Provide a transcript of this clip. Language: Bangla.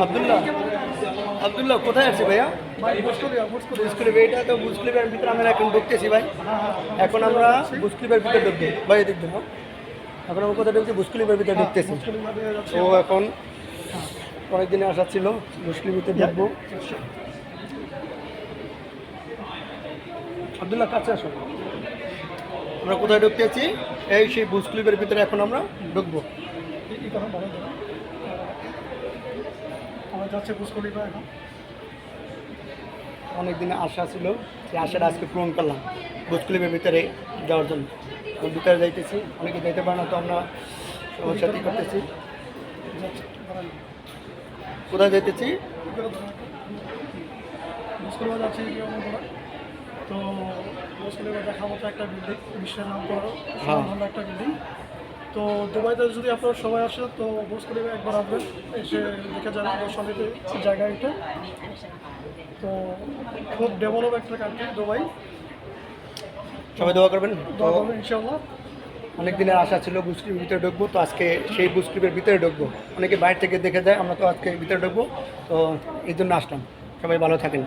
আবদুল্লাহ আবদুল্লাহ, কোথায় আছি ভাইয়া? বুসক্লিপ এইটা তো বুসক্লিপের ভিতরে আমরা এখন ঢুকতেছি ভাই। এখন আমরা বুসক্লিপের ভিতরে ঢুকবো। ভাই দেখবেন না এখন আমরা কোথায় ঢুকছি? বুসক্লিপের ভিতরে ঢুকতেছি। তো এখন অনেক দিনে আসা ছিল মুসলিম ভিতরে ঢুকবো। আবদুল্লাহ, কাছে আসো। আমরা কোথায় ঢুকতেছি? এই সেই বুসক্লিপের ভিতরে এখন আমরা ঢুকবো। যাচ্ছে বুসকলিবা এখন? অনেক দিনে আশা ছিল সেই আশাটা আজকে পূরণ করলাম বুসক্লিপের ভিতরে যাওয়ার জন্য। ভিতরে যাইতেছি অনেকে যেতে পারে না তো আমরা সবার সাথে করতেছি। কোথায় যেতেছি বুসকলিবা যাচ্ছে তো বুসকলিবা দেখা মতো একটা বিল্ডিং বিশ্বের নাম করো একটা বিল্ডিং তো দুবাইতে যদি আপনারা সবাই আসে তো বুসকলিবা একবার আসবেন এসে দেখে যান দর্শনীতে জায়গা এটা তো খুব ডেভেলপ একটা কান্ট্রি দুবাই। সবাই দোয়া করবেন। দোয়া করবেন ইনশাল্লাহ অনেক দিনের আশা ছিল বুসক্রিপের ভিতরে ঢুকবো তো আজকে সেই বুসক্রিপের ভিতরে ঢুকবো। অনেকে বাইরে থেকে দেখে যায় আমরা তো আজকে ভিতরে ঢুকবো তো এই জন্য আসলাম। সবাই ভালো থাকেন।